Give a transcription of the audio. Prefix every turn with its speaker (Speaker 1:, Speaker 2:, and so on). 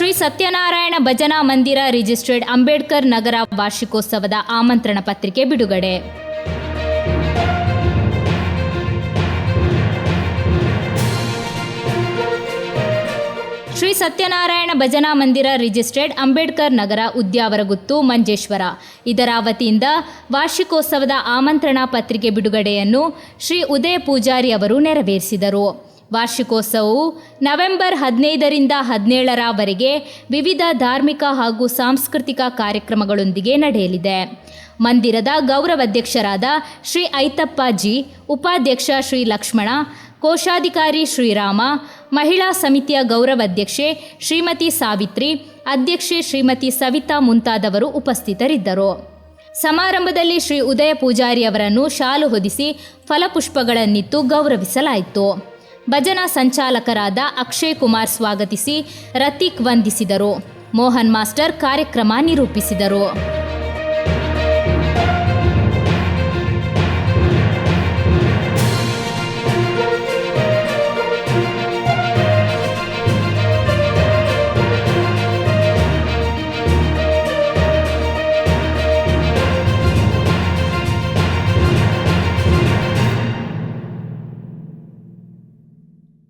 Speaker 1: Shri Satyanarayana Bhajana Mandira registered Ambedkar ನಗರ ವಾರ್ಷಿಕೋತ್ಸವದ ಆಮಂತ್ರಣ ಪತ್ರಿಕೆ ಬಿಡುಗಡೆ. ಶ್ರೀ ಸತ್ಯನಾರಾಯಣ ಭಜನಾ ಮಂದಿರ ರಿಜಿಸ್ಟರ್ಡ್ ಅಂಬೇಡ್ಕರ್ ನಗರ ಉದ್ಯಾವರಗುತ್ತು ಮಂಜೇಶ್ವರ. ಇದರ ವತಿಯಿಂದ ವಾರ್ಷಿಕೋತ್ಸವದ ಆಮಂತ್ರಣ ಪತ್ರಿಕೆ ಬಿಡುಗಡೆಯನ್ನು ಶ್ರೀ ಉದಯ ಪೂಜಾರಿ ಅವರು ನೆರವೇರಿಸಿದರು. ವಾರ್ಷಿಕೋತ್ಸವವು ನವೆಂಬರ್ ಹದಿನೈದರಿಂದ ಹದಿನೇಳರವರೆಗೆ ವಿವಿಧ ಧಾರ್ಮಿಕ ಹಾಗೂ ಸಾಂಸ್ಕೃತಿಕ ಕಾರ್ಯಕ್ರಮಗಳೊಂದಿಗೆ ನಡೆಯಲಿದೆ. ಮಂದಿರದ ಗೌರವಾಧ್ಯಕ್ಷರಾದ ಶ್ರೀ ಐತಪ್ಪ ಜಿ, ಉಪಾಧ್ಯಕ್ಷ ಶ್ರೀ ಲಕ್ಷ್ಮಣ, ಕೋಶಾಧಿಕಾರಿ ಶ್ರೀರಾಮ ಮಹಿಳಾ ಸಮಿತಿಯ ಗೌರವಾಧ್ಯಕ್ಷೆ ಶ್ರೀಮತಿ ಸಾವಿತ್ರಿ, ಅಧ್ಯಕ್ಷೆ ಶ್ರೀಮತಿ ಸವಿತಾ ಮುಂತಾದವರು ಉಪಸ್ಥಿತರಿದ್ದರು. ಸಮಾರಂಭದಲ್ಲಿ ಶ್ರೀ ಉದಯ ಪೂಜಾರಿ ಅವರನ್ನು ಶಾಲು ಹೊದಿಸಿ ಫಲಪುಷ್ಪಗಳನ್ನಿತ್ತು ಗೌರವಿಸಲಾಯಿತು. ಭಜನಾ ಸಂಚಾಲಕರಾದ ಅಕ್ಷಯ್ ಕುಮಾರ್ ಸ್ವಾಗತಿಸಿ ರತೀಕ್ ವಂದಿಸಿದರು. ಮೋಹನ್ ಮಾಸ್ಟರ್ ಕಾರ್ಯಕ್ರಮ ನಿರೂಪಿಸಿದರು.